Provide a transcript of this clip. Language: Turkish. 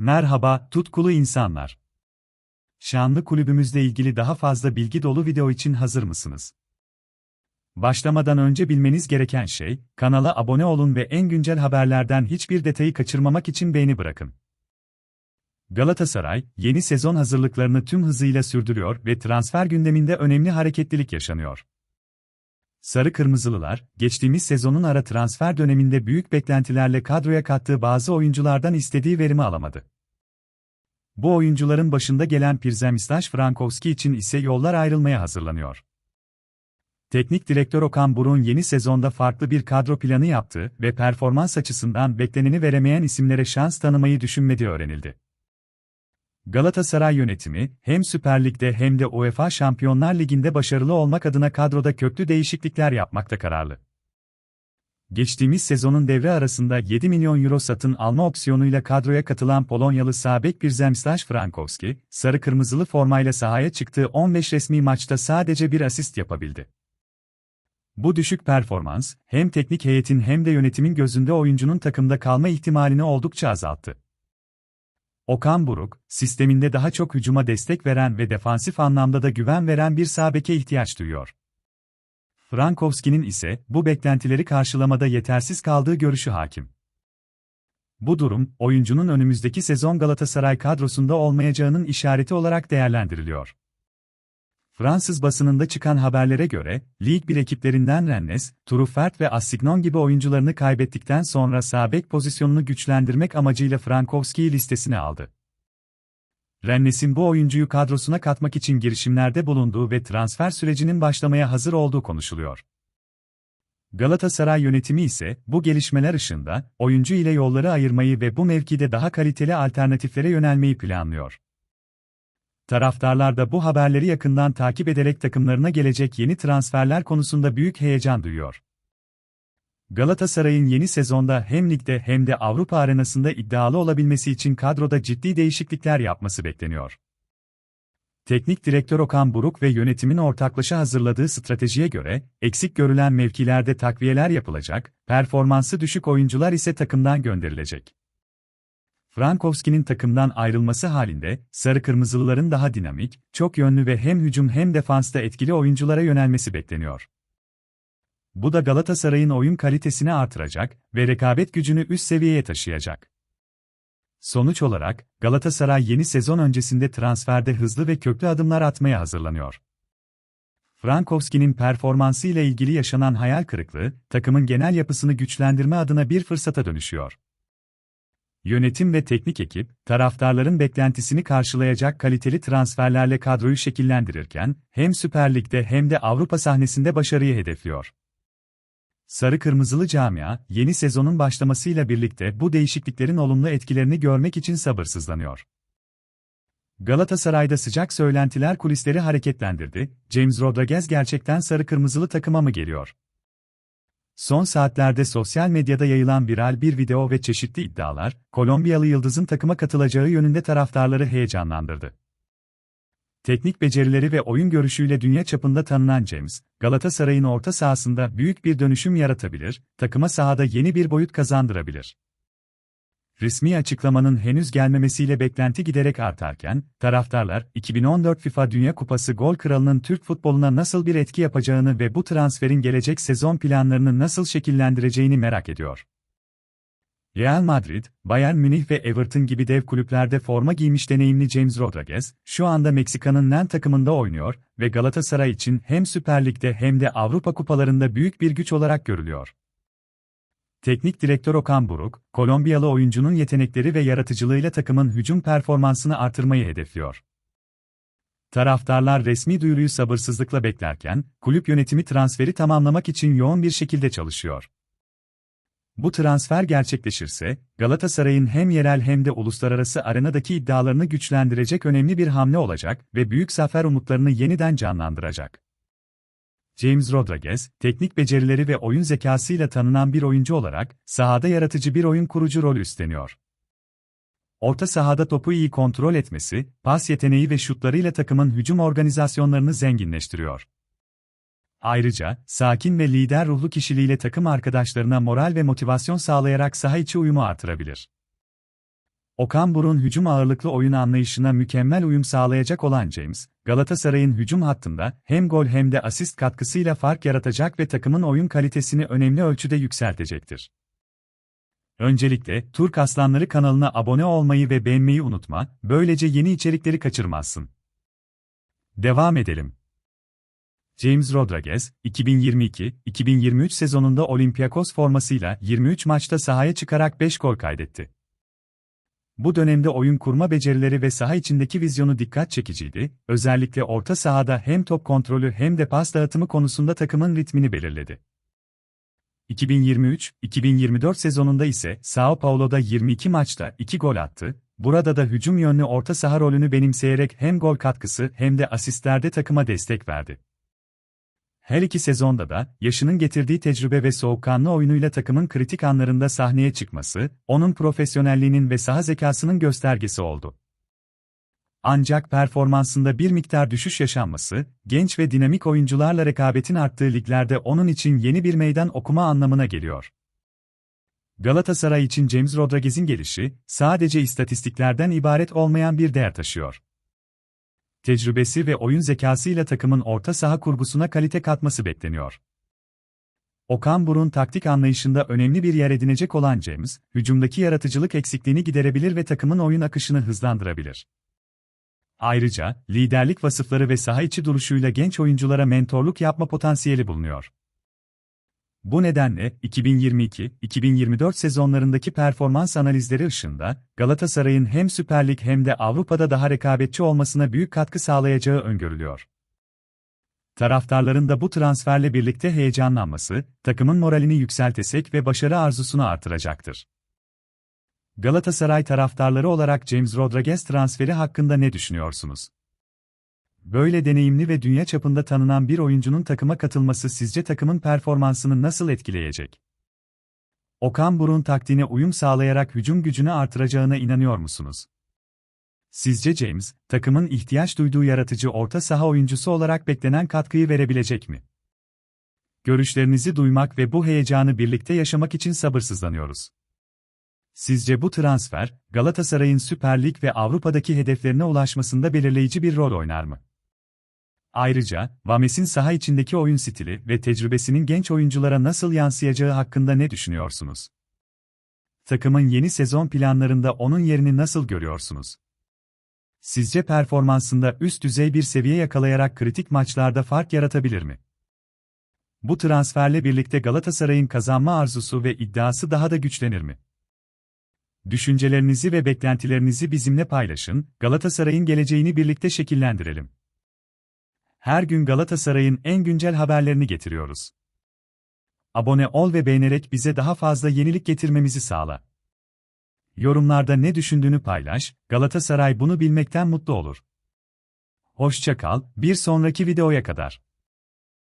Merhaba, tutkulu insanlar. Şanlı kulübümüzle ilgili daha fazla bilgi dolu video için hazır mısınız? Başlamadan önce bilmeniz gereken şey, kanala abone olun ve en güncel haberlerden hiçbir detayı kaçırmamak için beğeni bırakın. Galatasaray, yeni sezon hazırlıklarını tüm hızıyla sürdürüyor ve transfer gündeminde önemli hareketlilik yaşanıyor. Sarı Kırmızılılar, geçtiğimiz sezonun ara transfer döneminde büyük beklentilerle kadroya kattığı bazı oyunculardan istediği verimi alamadı. Bu oyuncuların başında gelen Pirzemistaş Frankowski için ise yollar ayrılmaya hazırlanıyor. Teknik direktör Okan Burun yeni sezonda farklı bir kadro planı yaptı ve performans açısından bekleneni veremeyen isimlere şans tanımayı düşünmediği öğrenildi. Galatasaray yönetimi, hem Süper Lig'de hem de UEFA Şampiyonlar Ligi'nde başarılı olmak adına kadroda köklü değişiklikler yapmakta kararlı. Geçtiğimiz sezonun devre arasında 7 milyon euro satın alma opsiyonuyla kadroya katılan Polonyalı Sabek Birzemstaş Frankowski, sarı kırmızılı formayla sahaya çıktığı 15 resmi maçta sadece bir asist yapabildi. Bu düşük performans, hem teknik heyetin hem de yönetimin gözünde oyuncunun takımda kalma ihtimalini oldukça azalttı. Okan Buruk, sisteminde daha çok hücuma destek veren ve defansif anlamda da güven veren bir sağ beke ihtiyaç duyuyor. Frankowski'nin ise bu beklentileri karşılamada yetersiz kaldığı görüşü hakim. Bu durum, oyuncunun önümüzdeki sezon Galatasaray kadrosunda olmayacağının işareti olarak değerlendiriliyor. Fransız basınında çıkan haberlere göre, Lig 1 ekiplerinden Rennes, Truffert ve Assignon gibi oyuncularını kaybettikten sonra sağ pozisyonunu güçlendirmek amacıyla Frankowski'yi listesine aldı. Rennes'in bu oyuncuyu kadrosuna katmak için girişimlerde bulunduğu ve transfer sürecinin başlamaya hazır olduğu konuşuluyor. Galatasaray yönetimi ise bu gelişmeler ışığında oyuncu ile yolları ayırmayı ve bu mevkide daha kaliteli alternatiflere yönelmeyi planlıyor. Taraftarlar da bu haberleri yakından takip ederek takımlarına gelecek yeni transferler konusunda büyük heyecan duyuyor. Galatasaray'ın yeni sezonda hem ligde hem de Avrupa arenasında iddialı olabilmesi için kadroda ciddi değişiklikler yapması bekleniyor. Teknik direktör Okan Buruk ve yönetimin ortaklaşa hazırladığı stratejiye göre, eksik görülen mevkilerde takviyeler yapılacak, performansı düşük oyuncular ise takımdan gönderilecek. Frankowski'nin takımdan ayrılması halinde, Sarı Kırmızılıların daha dinamik, çok yönlü ve hem hücum hem defansta etkili oyunculara yönelmesi bekleniyor. Bu da Galatasaray'ın oyun kalitesini artıracak ve rekabet gücünü üst seviyeye taşıyacak. Sonuç olarak, Galatasaray yeni sezon öncesinde transferde hızlı ve köklü adımlar atmaya hazırlanıyor. Frankowski'nin performansı ile ilgili yaşanan hayal kırıklığı, takımın genel yapısını güçlendirme adına bir fırsata dönüşüyor. Yönetim ve teknik ekip, taraftarların beklentisini karşılayacak kaliteli transferlerle kadroyu şekillendirirken, hem Süper Lig'de hem de Avrupa sahnesinde başarıyı hedefliyor. Sarı Kırmızılı camia, yeni sezonun başlamasıyla birlikte bu değişikliklerin olumlu etkilerini görmek için sabırsızlanıyor. Galatasaray'da sıcak söylentiler kulisleri hareketlendirdi, James Rodriguez gerçekten sarı kırmızılı takıma mı geliyor? Son saatlerde sosyal medyada yayılan viral bir video ve çeşitli iddialar, Kolombiyalı yıldızın takıma katılacağı yönünde taraftarları heyecanlandırdı. Teknik becerileri ve oyun görüşüyle dünya çapında tanınan James, Galatasaray'ın orta sahasında büyük bir dönüşüm yaratabilir, takıma sahada yeni bir boyut kazandırabilir. Resmi açıklamanın henüz gelmemesiyle beklenti giderek artarken, taraftarlar, 2014 FIFA Dünya Kupası gol kralının Türk futboluna nasıl bir etki yapacağını ve bu transferin gelecek sezon planlarını nasıl şekillendireceğini merak ediyor. Real Madrid, Bayern Münih ve Everton gibi dev kulüplerde forma giymiş deneyimli James Rodriguez, şu anda Meksika'nın NEN takımında oynuyor ve Galatasaray için hem Süper Lig'de hem de Avrupa kupalarında büyük bir güç olarak görülüyor. Teknik direktör Okan Buruk, Kolombiyalı oyuncunun yetenekleri ve yaratıcılığıyla takımın hücum performansını artırmayı hedefliyor. Taraftarlar resmi duyuruyu sabırsızlıkla beklerken, kulüp yönetimi transferi tamamlamak için yoğun bir şekilde çalışıyor. Bu transfer gerçekleşirse, Galatasaray'ın hem yerel hem de uluslararası arenadaki iddialarını güçlendirecek önemli bir hamle olacak ve büyük zafer umutlarını yeniden canlandıracak. James Rodriguez, teknik becerileri ve oyun zekasıyla tanınan bir oyuncu olarak, sahada yaratıcı bir oyun kurucu rol üstleniyor. Orta sahada topu iyi kontrol etmesi, pas yeteneği ve şutlarıyla takımın hücum organizasyonlarını zenginleştiriyor. Ayrıca, sakin ve lider ruhlu kişiliğiyle takım arkadaşlarına moral ve motivasyon sağlayarak saha içi uyumu artırabilir. Okan Buruk'un hücum ağırlıklı oyun anlayışına mükemmel uyum sağlayacak olan James, Galatasaray'ın hücum hattında hem gol hem de asist katkısıyla fark yaratacak ve takımın oyun kalitesini önemli ölçüde yükseltecektir. Öncelikle, Turk Aslanları kanalına abone olmayı ve beğenmeyi unutma, böylece yeni içerikleri kaçırmazsın. Devam edelim. James Rodriguez, 2022-2023 sezonunda Olympiakos formasıyla 23 maçta sahaya çıkarak 5 gol kaydetti. Bu dönemde oyun kurma becerileri ve saha içindeki vizyonu dikkat çekiciydi, özellikle orta sahada hem top kontrolü hem de pas dağıtımı konusunda takımın ritmini belirledi. 2023-2024 sezonunda ise Sao Paulo'da 22 maçta 2 gol attı, burada da hücum yönlü orta saha rolünü benimseyerek hem gol katkısı hem de asistlerde takıma destek verdi. Her iki sezonda da, yaşının getirdiği tecrübe ve soğukkanlı oyunuyla takımın kritik anlarında sahneye çıkması, onun profesyonelliğinin ve saha zekasının göstergesi oldu. Ancak performansında bir miktar düşüş yaşanması, genç ve dinamik oyuncularla rekabetin arttığı liglerde onun için yeni bir meydan okuma anlamına geliyor. Galatasaray için James Rodriguez'in gelişi, sadece istatistiklerden ibaret olmayan bir değer taşıyor tecrübesi ve oyun zekasıyla takımın orta saha kurgusuna kalite katması bekleniyor. Okan Burun taktik anlayışında önemli bir yer edinecek olan James, hücumdaki yaratıcılık eksikliğini giderebilir ve takımın oyun akışını hızlandırabilir. Ayrıca, liderlik vasıfları ve saha içi duruşuyla genç oyunculara mentorluk yapma potansiyeli bulunuyor. Bu nedenle 2022-2024 sezonlarındaki performans analizleri ışığında Galatasaray'ın hem Süper Lig hem de Avrupa'da daha rekabetçi olmasına büyük katkı sağlayacağı öngörülüyor. Taraftarların da bu transferle birlikte heyecanlanması, takımın moralini yükseltecek ve başarı arzusunu artıracaktır. Galatasaray taraftarları olarak James Rodriguez transferi hakkında ne düşünüyorsunuz? Böyle deneyimli ve dünya çapında tanınan bir oyuncunun takıma katılması sizce takımın performansını nasıl etkileyecek? Okan Burun taktiğine uyum sağlayarak hücum gücünü artıracağına inanıyor musunuz? Sizce James, takımın ihtiyaç duyduğu yaratıcı orta saha oyuncusu olarak beklenen katkıyı verebilecek mi? Görüşlerinizi duymak ve bu heyecanı birlikte yaşamak için sabırsızlanıyoruz. Sizce bu transfer, Galatasaray'ın Süper Lig ve Avrupa'daki hedeflerine ulaşmasında belirleyici bir rol oynar mı? Ayrıca, Vames'in saha içindeki oyun stili ve tecrübesinin genç oyunculara nasıl yansıyacağı hakkında ne düşünüyorsunuz? Takımın yeni sezon planlarında onun yerini nasıl görüyorsunuz? Sizce performansında üst düzey bir seviye yakalayarak kritik maçlarda fark yaratabilir mi? Bu transferle birlikte Galatasaray'ın kazanma arzusu ve iddiası daha da güçlenir mi? Düşüncelerinizi ve beklentilerinizi bizimle paylaşın, Galatasaray'ın geleceğini birlikte şekillendirelim. Her gün Galatasaray'ın en güncel haberlerini getiriyoruz. Abone ol ve beğenerek bize daha fazla yenilik getirmemizi sağla. Yorumlarda ne düşündüğünü paylaş, Galatasaray bunu bilmekten mutlu olur. Hoşça kal, bir sonraki videoya kadar.